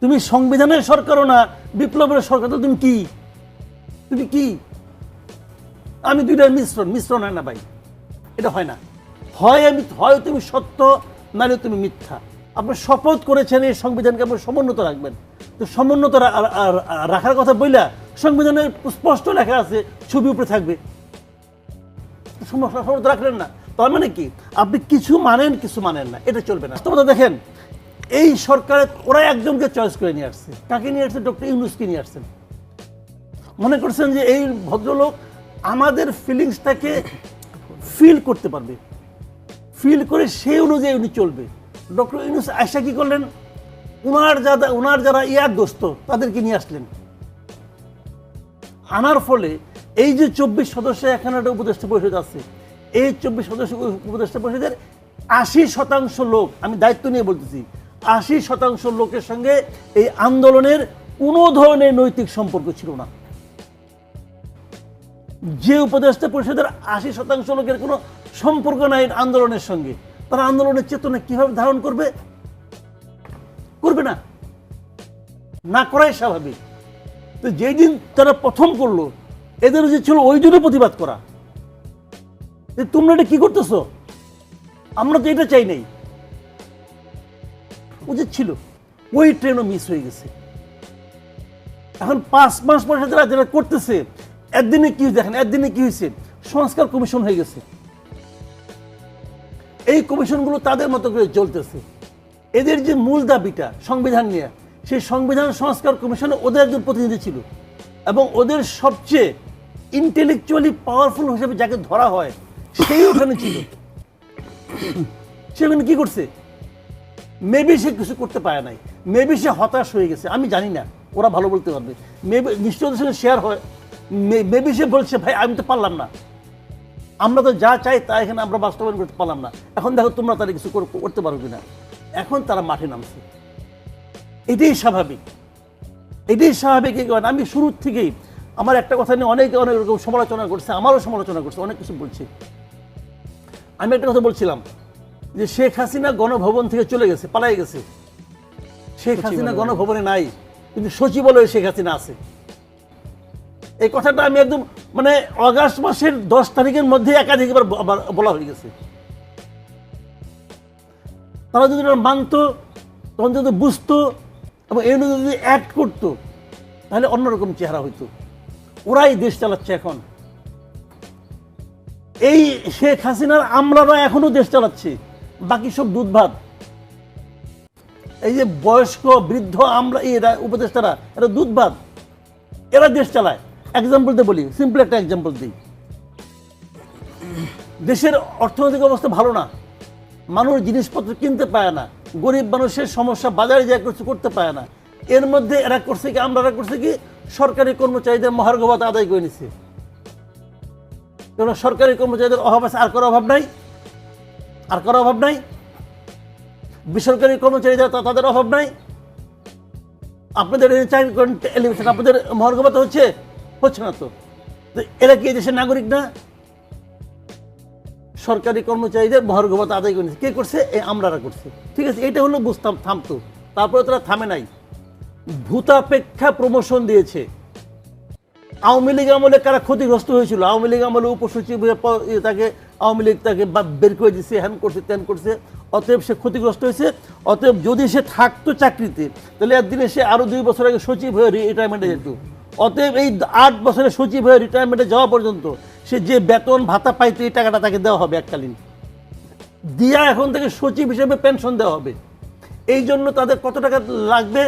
তুমি সংবিধানের সরকারও না, বিপ্লবের সরকার, তো তুমি কি? তুমি কি? আমি দুইটার মিশ্রণ মিশ্রণ হয় না ভাই। এটা হয় না। হয় আমি, হয় তুমি সত্য, নাহলে তুমি মিথ্যা। আপনি শপথ করেছেন এই সংবিধানকে, আপনি সমুন্নত রাখবেন। তো সমুন্নত রাখার কথা বইলা, সংবিধানে স্পষ্ট লেখা আছে, ছবি উপরে থাকবে। সম- সমুন্নত রাখলেন না। তার মানে কি? আপনি কিছু মানেন কিছু মানেন না। এটা চলবে না। বাস্তবতা দেখেন এই সরকারের ওরা একজনকে চয়েস করে নিয়ে আসছে। কাকে নিয়ে আসছে? ডক্টর ইউনুসকে নিয়ে আসছেন মনে করছেন যে এই ভদ্রলোক আমাদের ফিলিংসটাকে ফিল করতে পারবে। ফিল করে সেই অনুযায়ী উনি চলবে। ডক্টর ইউনুস আয়সা কি করলেন? ওনার যারা ওনার যারা ইয়ার দোস্ত, তাদেরকে নিয়ে আসলেন। আনার ফলে এই যে চব্বিশ সদস্য এখানে একটা উপদেষ্টা পরিষদ আছে, এই চব্বিশ সদস্য উপদেষ্টা পরিষদের আশি শতাংশ লোক, আমি দায়িত্ব নিয়ে বলতেছি আশি শতাংশ লোকের সঙ্গে এই আন্দোলনের কোনো ধরনের নৈতিক সম্পর্ক ছিল না। যে উপদেষ্টা পরিষদের আশি শতাংশ লোকের কোনো সম্পর্ক নাই আন্দোলনের সঙ্গে, তারা আন্দোলনের চেতনা কীভাবে ধারণ করবে? করবে না। না করাই স্বাভাবিক। তো যেই দিন তারা প্রথম করল, এদের উচিত ছিল ওই জন্য প্রতিবাদ করা। তোমরা এটা কি করতেছো? আমরা তো এটা চাই নাই। উচিত ছিল, ওই ট্রেনও মিস হয়ে গেছে। এখন পাঁচ মাস পরে যারা যারা করতেছে, একদিনে কি দেখেন, একদিনে কি হয়েছে? সংস্কার কমিশন হয়ে গেছে। এই কমিশনগুলো তাদের মতো করে চলতেছে। এদের যে মূল দাবিটা, সংবিধান নিয়ে, সেই সংবিধান সংস্কার কমিশনে ওদের একজন প্রতিনিধি ছিল এবং ওদের সবচেয়ে ইন্টেলেকচুয়ালি পাওয়ারফুল হিসেবে যাকে ধরা হয়, সেই ওখানে ছিল। সে ওখানে কি করছে? মেবি সে কিছু করতে পারে নাই। মেবি সে হতাশ হয়ে গেছে। আমি জানি না। ওরা ভালো বলতে পারবে। মেবি নিশ্চয় সঙ্গে শেয়ার হয়। মেবি সে বলছে, ভাই, আমি তো পারলাম না। আমরা তো যা চাই তা এখানে আমরা বাস্তবায়ন করতে পারলাম না। এখন দেখো তোমরা তারা কিছু কর- করতে পারো কিনা? এখন তারা মাঠে নামছে। এটাই স্বাভাবিক। এটাই স্বাভাবিক আমি শুরুর থেকেই আমার একটা কথা নিয়ে অনেকে অনেক রকম সমালোচনা করছে, আমারও সমালোচনা করছে, অনেক কিছু বলছে। আমি একটা কথা বলছিলাম। যে শেখ হাসিনা গণভবন থেকে চলে গেছে পালাই গেছে। শেখ হাসিনা গণভবনে নাই কিন্তু সচিবালয়ে শেখ হাসিনা আছে। এই কথাটা আমি একদম মানে অগাস্ট মাসের দশ তারিখের মধ্যে একাধিকবার বলা হয়ে গেছে। তারা যদি মানতো তখন যদি বুঝতো এবং এই অনুযায়ী যদি অ্যাক্ট করতো তাহলে অন্যরকম চেহারা হইতো। ওরাই দেশ চালাচ্ছে এখন। এই শেখ হাসিনার আমলারা এখনও দেশ চালাচ্ছে। বাকি সব দুধ ভাত এই যে বয়স্ক, বৃদ্ধ, আমরা এরা উপদেষ্টারা, এরা দুধ ভাত এরা দেশ চালায়। এক্সাম্পল দিয়ে বলি সিম্পল একটা এক্সাম্পল দিই। দেশের অর্থনৈতিক অবস্থা ভালো না। মানুষ জিনিসপত্র কিনতে পায় না। গরিব মানুষের সমস্যা বাজারে যা কিছু করতে পায় না। এর মধ্যে এরা করছে কি, আমরা এরা করছে কি, সরকারি কর্মচারীদের মহার্ঘ আদায় করে নিছে। কেন সরকারি কর্মচারীদের অভাব আছে, আর কোনো অভাব নাই। আর কারও অভাব নাই? বেসরকারি কর্মচারীদের তা- তাদের অভাব নাই? আপনাদের আপনাদের মহার্ঘ হচ্ছে হচ্ছে না তো? এরা কি দেশের নাগরিক না? সরকারি কর্মচারীদের মহার্ঘ ভাতা আদায় করে। কে করছে? এই আমরারা করছে। ঠিক আছে, এটা হলো বুঝতাম, থামতো। তারপরে তারা থামে নাই। ভূতাপেক্ষা প্রমোশন দিয়েছে। আওয়ামী লীগ আমলে কারা ক্ষতিগ্রস্ত হয়েছিল? আওয়ামী লীগ আমলে উপসচিব ইয়ে তাকে, আওয়ামী লীগ তাকে বের করে দিচ্ছে হ্যান করছে, ত্যান করছে, অতএব সে ক্ষতিগ্রস্ত হয়েছে। অতএব যদি সে থাকতো চাকরিতে, তাহলে একদিনে সে আরও দুই বছর আগে সচিব হয়ে রিটায়ারমেন্টে যেত। অতএব এই আট বছরে সচিব হয়ে রিটায়ারমেন্টে যাওয়া পর্যন্ত সে যে বেতন ভাতা পাইতো এই টাকাটা তাকে দেওয়া হবে এককালীন। দিয়া এখন থেকে সচিব হিসেবে পেনশন দেওয়া হবে। এই জন্য তাদের কত টাকা লাগবে?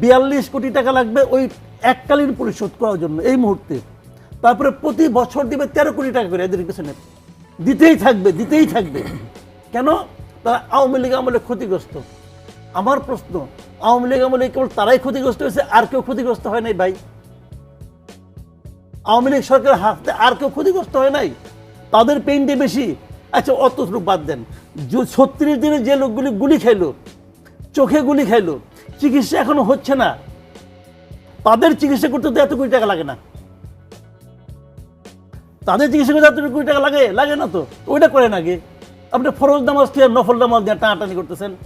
বিয়াল্লিশ কোটি টাকা লাগবে। ওই এককালীন পরিশোধ করার জন্য এই মুহূর্তে। তারপরে প্রতি বছর দিবে তেরো কোটি টাকা করে এদের পেছনে দিতেই থাকবে দিতেই থাকবে। কেন? তারা আওয়ামী লীগ আমলে ক্ষতিগ্রস্ত। আমার প্রশ্ন, আওয়ামী লীগ আমলে কেবল তারাই ক্ষতিগ্রস্ত হয়েছে, আর কেউ ক্ষতিগ্রস্ত হয় নাই ভাই? আওয়ামী লীগ সরকারের হাতে আর কেউ ক্ষতিগ্রস্ত হয় নাই? তাদের পেইন্টে বেশি। আচ্ছা অত রূপ বাদ দেন। ছত্রিশ দিনে যে লোকগুলি গুলি খাইলো, চোখে গুলি খাইলো, চিকিৎসা এখনও হচ্ছে না। তাদের চিকিৎসা করতে তো এত কোটি টাকা লাগে না। তাদের চিকিৎসা করতে এত কোটি টাকা লাগে লাগে না তো। ওইটা করেন আগে। আপনি ফরজ নামাজ দিয়ে, নফল নামাজ দিয়ে টানাটানি করতেছেন।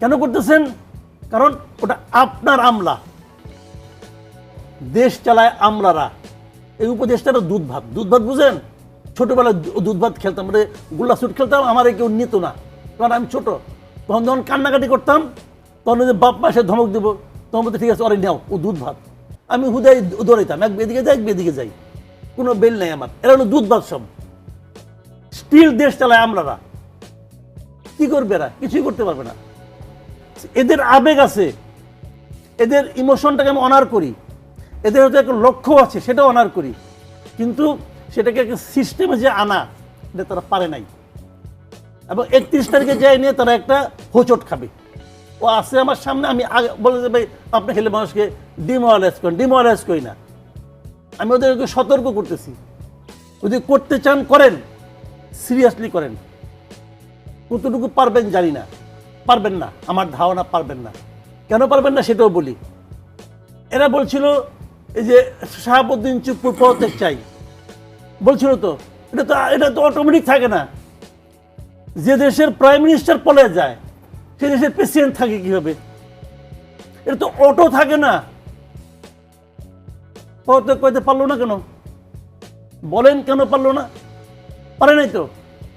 কেন করতেছেন? কারণ ওটা আপনার আমলা। দেশ চালায় আমলারা। এই উপদেশটা একটা দুধ ভাত দুধ ভাত বুঝেন? ছোটবেলায় দুধ ভাত খেলতাম মানে গোল্লা সুট খেলতাম, আমার কেউ নিত না। কারণ আমি ছোট। তখন যখন কান্নাকাটি করতাম, তখন বাপ মাসে ধমক দিব। তখন বলতে, ঠিক আছে, অরে নাও, ও দুধ ভাত। আমি হুদাই দৌড়াইতাম, এক এদিকে যাই, এক এদিকে যাই। কোনো বেল নাই আমার, এরা হলো দুধ ভাত সব। স্টিল দেশ চালায় আমলারা। কি করবে এরা? কিছুই করতে পারবে না। এদের আবেগ আছে। এদের ইমোশনটাকে আমি অনার করি। এদের হয়তো একটা লক্ষ্য আছে, সেটাও অনার করি। কিন্তু সেটাকে একটা সিস্টেমে যে আনা, এটা তারা পারে নাই। এবং একত্রিশ তারিখে যাই নিয়ে তারা একটা হোচট খাবে। ও আসে আমার সামনে, আমি আগে বলে যে ভাই আপনি খেলে মানুষকে ডিমোরালাইজ করেন ডিমোরালাইজ করি না। আমি ওদেরকে সতর্ক করতেছি। যদি করতে চান, করেন। সিরিয়াসলি করেন। কতটুকু পারবেন জানি না। পারবেন না, আমার ধারণা পারবেন না। কেন পারবেন না সেটাও বলি। এরা বলছিল, এই যে শাহাবুদ্দিন চুপুর পদত্যাগ চাই। বলছিল তো, এটা তো এটা তো অটোমেটিক থাকে না। যে দেশের প্রাইম মিনিস্টার পলে যায় সে দেশের প্রেসিডেন্ট থাকে কীভাবে? এটা তো অটো থাকে না। পদত্যাগ করতে পারল না কেন? বলেন কেন পারল না? পারে নাই তো।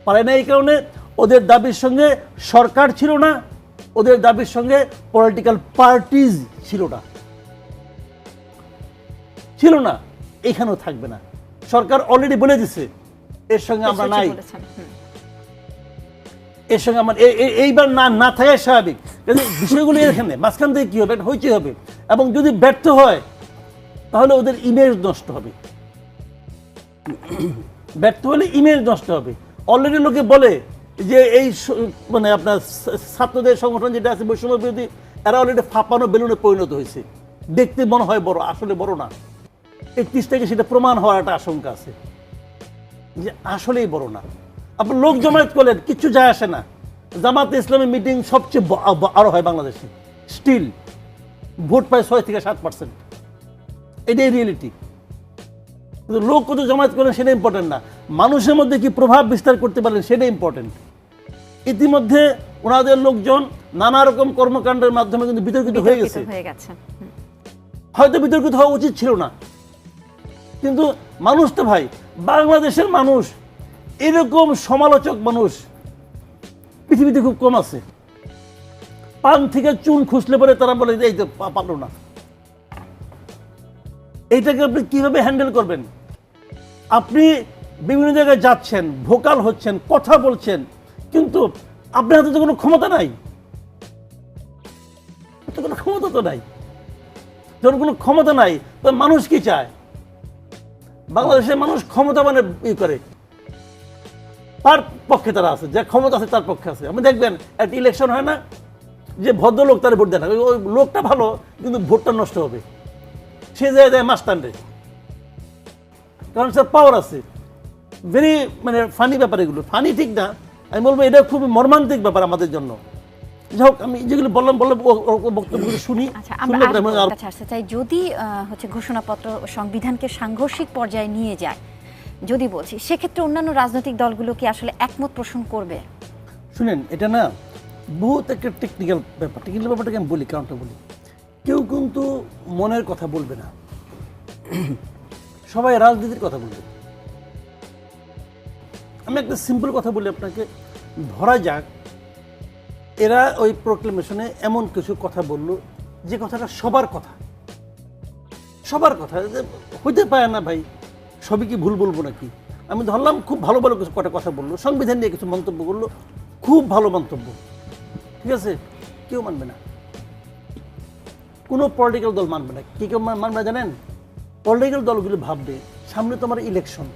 পারে নাই এই কারণে ওদের দাবির সঙ্গে সরকার ছিল না ওদের দাবির সঙ্গে পলিটিক্যাল পার্টিজ ছিল না। ছিল না এখানেও থাকবে না। সরকার অলরেডি বলে দিছে এর সঙ্গে আমরা নাই। এর সঙ্গে আমার এইবার না না থাকাই স্বাভাবিক। বিষয়গুলো এখানে মাঝখান থেকে কি হবে? এটা হইচই হবে। এবং যদি ব্যর্থ হয়, তাহলে ওদের ইমেজ নষ্ট হবে। ব্যর্থ হলে ইমেজ নষ্ট হবে। অলরেডি লোকে বলে যে এই মানে আপনার ছাত্রদের সংগঠন যেটা আছে, বৈষম্য বিরোধী, এরা অলরেডি ফাঁপানো বেলুনে পরিণত হয়েছে। দেখতে মনে হয় বড়, আসলে বড় না। একত্রিশ থেকে সেটা প্রমাণ হওয়ার একটা আশঙ্কা আছে। যে আসলেই বড় না। আপনি লোক জমায়েত করলেন কিচ্ছু যায় আসে না। জামাতে ইসলামী মিটিং সবচেয়ে ব- আ- আরও হয় বাংলাদেশে। স্টিল ভোট পায় ছয় থেকে সাত পার্সেন্ট এটাই রিয়েলিটি কিন্তু লোক কত জমায়েত করেন সেটা ইম্পর্টেন্ট না। মানুষের মধ্যে কি প্রভাব বিস্তার করতে পারলেন সেটা ইম্পর্টেন্ট ইতিমধ্যে ওনাদের লোকজন নানা রকম কর্মকাণ্ডের মাধ্যমে কিন্তু বিতর্কিত হয়ে গেছে। হয়ে গেছে। হয়তো বিতর্কিত হওয়া উচিত ছিল না। কিন্তু মানুষ তো ভাই বাংলাদেশের মানুষ এরকম সমালোচক মানুষ পৃথিবীতে খুব কম আছে। পান থেকে চুন খুঁজলে পরে তারা বলে এই তো পারল না। এইটাকে আপনি কীভাবে হ্যান্ডেল করবেন? আপনি বিভিন্ন জায়গায় যাচ্ছেন ভোকাল হচ্ছেন, কথা বলছেন, কিন্তু আপনার হাতে তো কোনো ক্ষমতা নাই। কোনো ক্ষমতা তো নাই। যখন কোনো ক্ষমতা নাই তো মানুষ কি চায়? বাংলাদেশের মানুষ ক্ষমতা মানে ই করে। তার পক্ষে তারা আছে যে ক্ষমতা আছে তার পক্ষে আছে। আপনি দেখবেন একটা ইলেকশন হয় না যে ভদ্রলোক তার ভোট দেয় না। ওই- লোকটা ভালো কিন্তু ভোটটা নষ্ট হবে। সে যায় যায় মাস্তানরে। কারণ স্যার পাওয়ার আছে। ভেরি মানে ফানি ব্যাপার এগুলো। ফানি ঠিক না। আমি বলব এটা খুব মর্মান্তিক ব্যাপার আমাদের জন্য। যাই আমি যেগুলো বললাম বললাম বক্তব্যগুলো শুনি। যদি হচ্ছে ঘোষণাপত্র সংবিধানকে সাংঘর্ষিক পর্যায়ে নিয়ে যায় যদি বলছি, সেক্ষেত্রে অন্যান্য রাজনৈতিক দলগুলো কি আসলে একমত পোষণ করবে? শুনেন, এটা না বহুত একটা টেকনিক্যাল ব্যাপার। টেকনিক্যাল ব্যাপারটাকে আমি বলি কারণটা বলি। কেউ কিন্তু মনের কথা বলবে না। সবাই রাজনীতির কথা বলবে। আমি একটা সিম্পল কথা বলি আপনাকে। ধরা যাক, এরা ওই প্রোক্লেমেশনে এমন কিছু কথা বলল, যে কথাটা সবার কথা। সবার কথা হইতে পারে না ভাই। সবই কি ভুল বলব নাকি? আমি ধরলাম খুব ভালো ভালো কিছু কটা কথা বলল, সংবিধান নিয়ে কিছু মন্তব্য করল, খুব ভালো মন্তব্য। ঠিক আছে? কেউ মানবে না। কোনো পলিটিক্যাল দল মানবে না। কে কেউ মানবে না জানেন? পলিটিক্যাল দলগুলো ভাববে, সামনে তোমার ইলেকশন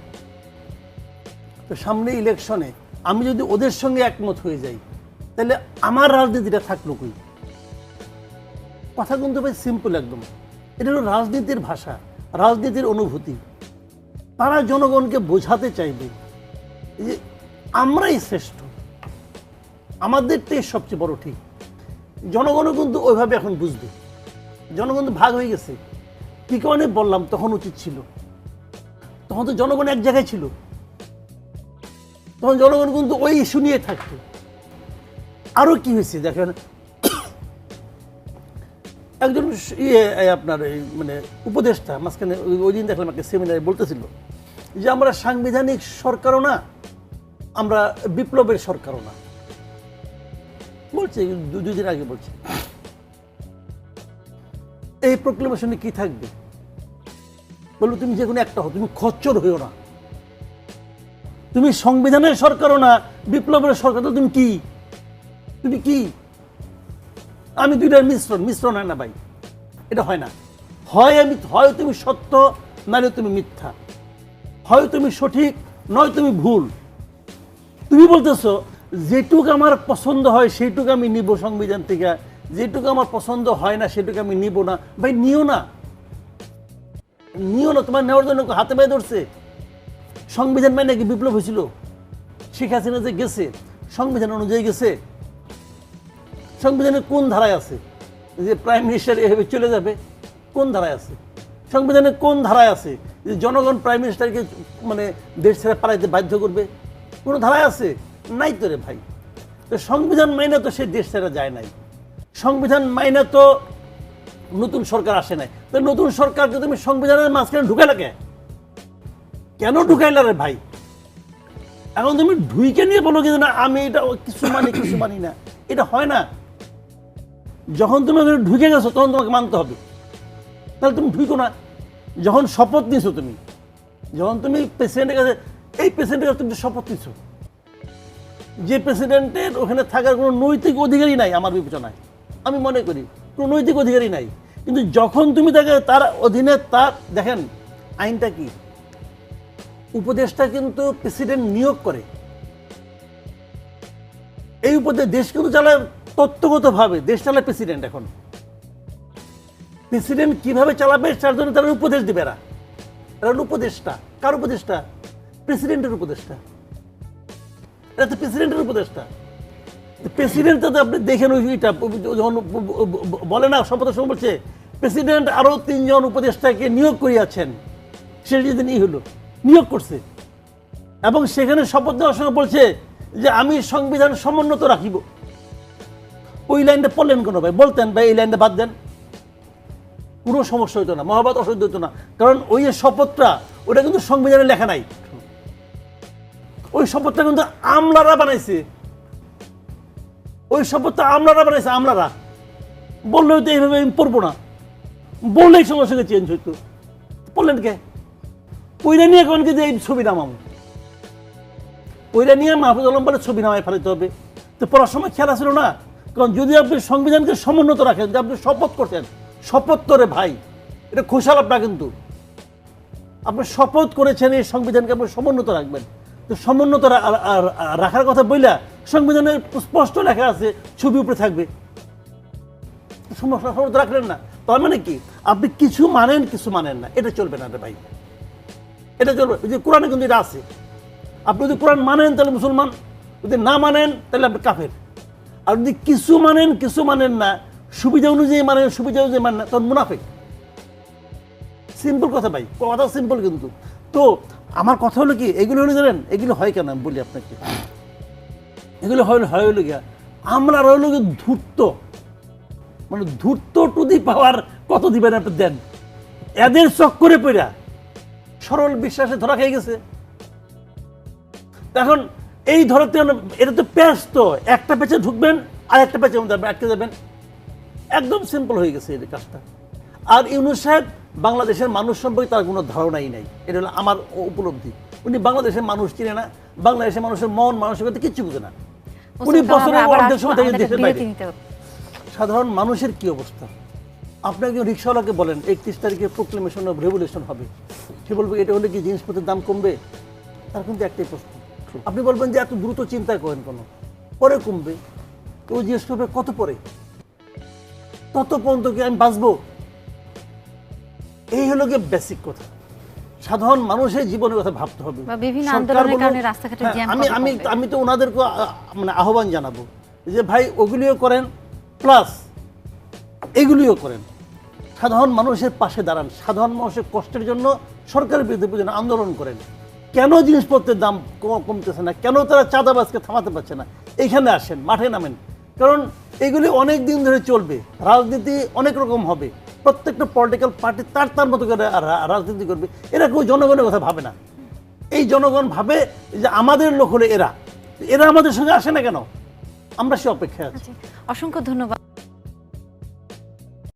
তো সামনে ইলেকশনে আমি যদি ওদের সঙ্গে একমত হয়ে যাই, তাহলে আমার রাজনীতিটা থাকল কই? কথা কিন্তু ভাই সিম্পল একদম। এটা হলো রাজনীতির ভাষা, রাজনীতির অনুভূতি। তারা জনগণকে বোঝাতে চাইবে যে আমরাই শ্রেষ্ঠ। আমাদেরটাই সবচেয়ে বড় ঠিক। জনগণও কিন্তু ওইভাবে এখন বুঝবে। জনগণ ভাগ হয়ে গেছে। কি কারণে বললাম, তখন উচিত ছিল। তখন তো জনগণ এক জায়গায় ছিল। তখন জনগণ কিন্তু ওই ইস্যু নিয়ে থাকতো। আরও কি হয়েছে দেখেন? একজন ইয়ে আপনার মানে উপদেষ্টা, মাঝখানে ওই- দিন দেখলাম একটা সেমিনারে বলতেছিল। যে আমরা সাংবিধানিক সরকারও না, আমরা বিপ্লবের সরকারও না। বলছে, দু- দুই দিন আগে বলছে। এই প্রক্লেমেশনে কি থাকবে? বলল, তুমি যে কোনো একটা হো তুমি খচ্চর হইও না। তুমি সংবিধানের সরকারও না, বিপ্লবের সরকার তুমি কি? তুমি কি? আমি দুইটার মিশ্রণ মিশ্রণ হয় না ভাই। এটা হয় না। হয় আমি, হয় তুমি সত্য, নাহলে তুমি মিথ্যা। হয় তুমি সঠিক, নয় তুমি ভুল। তুমি বলতেছো, যেটুকু আমার পছন্দ হয় সেইটুকু আমি নিব সংবিধান থেকে। যেটুকু আমার পছন্দ হয় না সেটুকু আমি নিব না। ভাই, নিও না। নিও না, তোমার নেওয়ার জন্য হাতে পায়ে ধরছে। সংবিধান মানে নাকি বিপ্লব হয়েছিল। শেখ হাসিনা যে গেছে, সংবিধান অনুযায়ী গেছে। সংবিধানে কোন ধারায় আছে? যে প্রাইম মিনিস্টার এভাবে চলে যাবে, কোন ধারায় আছে? সংবিধানে কোন ধারায় আছে যে জনগণ প্রাইম মিনিস্টারকে মানে দেশ ছেড়ে পালাইতে বাধ্য করবে? কোনো ধারায় আছে? নাই তো রে ভাই। তো সংবিধান মাইনে তো সে দেশ ছেড়ে যায় নাই। সংবিধান মাইনে তো নতুন সরকার আসে নাই। তো নতুন সরকারকে তুমি সংবিধানের মাঝখানে ঢুকালে কে? কেন ঢুকাইলা রে ভাই? এখন তুমি ঢুইকে নিয়ে বলো কিন্তু না, আমি এটা কিছু মানি কিছু মানি না। এটা হয় না। যখন তুমি ঢুকে গেছো, তখন তোমাকে মানতে হবে। তাহলে তুমি ঢুকো না। যখন শপথ নিছো তুমি, যখন তুমি প্রেসিডেন্টের কাছে, এই প্রেসিডেন্টের কাছে তুমি শপথ নিছো। যে প্রেসিডেন্টের ওখানে থাকার কোনো নৈতিক অধিকারই নাই আমার বিবেচনায়। আমি মনে করি, কোনো নৈতিক অধিকারই নাই। কিন্তু যখন তুমি তাকে, তার অধীনে তার, দেখেন, আইনটা কি? উপদেশটা কিন্তু প্রেসিডেন্ট নিয়োগ করে। এই উপদেশ দেশ কিন্তু চালায় তত্ত্বগতভাবে, দেশ চালায় প্রেসিডেন্ট এখন। প্রেসিডেন্ট কীভাবে চালাবে, তার জন্য তারা উপদেশ দিবে এরা। হলো উপদেষ্টা। কার উপদেষ্টা? প্রেসিডেন্টের উপদেষ্টা। এটা তো প্রেসিডেন্টের উপদেষ্টা। প্রেসিডেন্ট তো আপনি দেখেন ওইটা যখন বলে না সময় বলছে, প্রেসিডেন্ট আরও তিনজন উপদেষ্টাকে নিয়োগ করিয়াছেন। সে যদি ই হলো। নিয়োগ করছে। এবং সেখানে শপথ দেওয়ার সঙ্গে বলছে যে, আমি সংবিধান সমুন্নত রাখিব। ওই লাইনটা পড়লেন কোনো ভাই? বলতেন ভাই, এই লাইনটা বাদ দেন। কোনো সমস্যা হতো না, মহাভারত অসহ্য হতো না। কারণ ওই যে শপথটা, ওটা কিন্তু সংবিধানে লেখা নাই। ওই শপথটা কিন্তু আমলারা বানাইছে। ওই শপথটা আমলারা বানাইছে, আমলারা। বললেও তো এইভাবে আমি পড়ব না। বললেই সঙ্গে সঙ্গে চেঞ্জ হইতো। বললেন কে? ওইটা নিয়ে কোন যে এই ছবি নামাম ওইটা নিয়ে মাহফুজ আলম বলে ছবি নামায় ফেলাতে হবে। তো পড়ার সময় খেয়াল আসলো না? কারণ যদি আপনি সংবিধানকে সমুন্নত রাখেন যে আপনি শপথ করছেন শপথ করে ভাই। এটা খোসাল আপনার কিন্তু। আপনি শপথ করেছেন এই সংবিধানকে আপনি সমুন্নত রাখবেন। তো সমুন্নত রাখার কথা বইলা সংবিধানে স্পষ্ট লেখা আছে, ছবি উপরে থাকবে। সমস্যা রাখলেন না। তার মানে কি? আপনি কিছু মানেন কিছু মানেন না। এটা চলবে না রে ভাই। এটা চলবে যে কোরআনে কিন্তু এটা আছে। আপনি যদি কোরআন মানেন, তাহলে মুসলমান। যদি না মানেন, তাহলে আপনি কাফের। আর যদি কিছু মানেন কিছু মানেন না সুবিধা অনুযায়ী মানে সুবিধা অনুযায়ী মানে না তখন মুনাফিক। সিম্পল কথা ভাই, কথা সিম্পল কিন্তু তো। আমার কথা হলো কি, এগুলো হলো জানেন, এগুলো হয় কেন আমি বলি আপনাকে? এগুলো হয় হয় হলো গিয়া, আমরা রইল গিয়ে ধূর্ত। মানে ধূর্ত টু দি পাওয়ার কত দিবেন আপনি দেন? এদের চক্করে পড়া সরল বিশ্বাসে ধরা খেয়ে গেছে। এখন এই ধরতে এটা তো প্যাচ তো, একটা প্যাচে ঢুকবেন আর একটা আপনি আটকে যাবেন। একদম সিম্পল হয়ে গেছে এই কাজটা। আর ইউনুস সাহেব বাংলাদেশের মানুষ সম্পর্কে তার কোনো ধারণাই নাই। এটা হলো আমার উপলব্ধি। উনি বাংলাদেশের মানুষ চিনে না বাংলাদেশের মানুষের মন মানসিকতা কিচ্ছু বুঝে না। উনি বছরের অর্ধেক সময় থেকে দেশের বাইরে সাধারণ মানুষের কি অবস্থা? আপনি একজন রিক্সাওয়ালাকে বলেন একত্রিশ তারিখে প্রোক্লেমেশন অফ রেভলিউশন হবে। সে বলবে এটা হলে কি জিনিসপত্রের দাম কমবে? তার কিন্তু একটাই প্রশ্ন। আপনি বলবেন যে এত দ্রুত চিন্তা করেন কেন? পরে কমবে। তো করবে কত পরে? তত পর্যন্ত কি আমি বাঁচবো? এই হলো গিয়ে বেসিক কথা। সাধারণ মানুষের জীবনের কথা ভাবতে হবে। হ্যাঁ, আমি আমি আমি তো ওনাদেরকে মানে আহ্বান জানাব যে ভাই ওগুলিও করেন প্লাস এগুলিও করেন। সাধারণ মানুষের পাশে দাঁড়ান। সাধারণ মানুষের কষ্টের জন্য সরকারের বিরুদ্ধে প্রয়োজন আন্দোলন করেন। কেন জিনিসপত্রের দাম কমতেছে না? কেন তারা চাঁদাবাজকে থামাতে পারছে না? এইখানে আসেন মাঠে নামেন। কারণ এগুলি অনেক দিন ধরে চলবে। রাজনীতি অনেক রকম হবে। প্রত্যেকটা পলিটিক্যাল পার্টি তার তার মতো করে রাজনীতি করবে। এরা কেউ জনগণের কথা ভাবে না। এই জনগণ ভাবে যে আমাদের লোক হলে এরা। এরা আমাদের সঙ্গে আসে না কেন? আমরা সে অপেক্ষায় আছি। অসংখ্য ধন্যবাদ।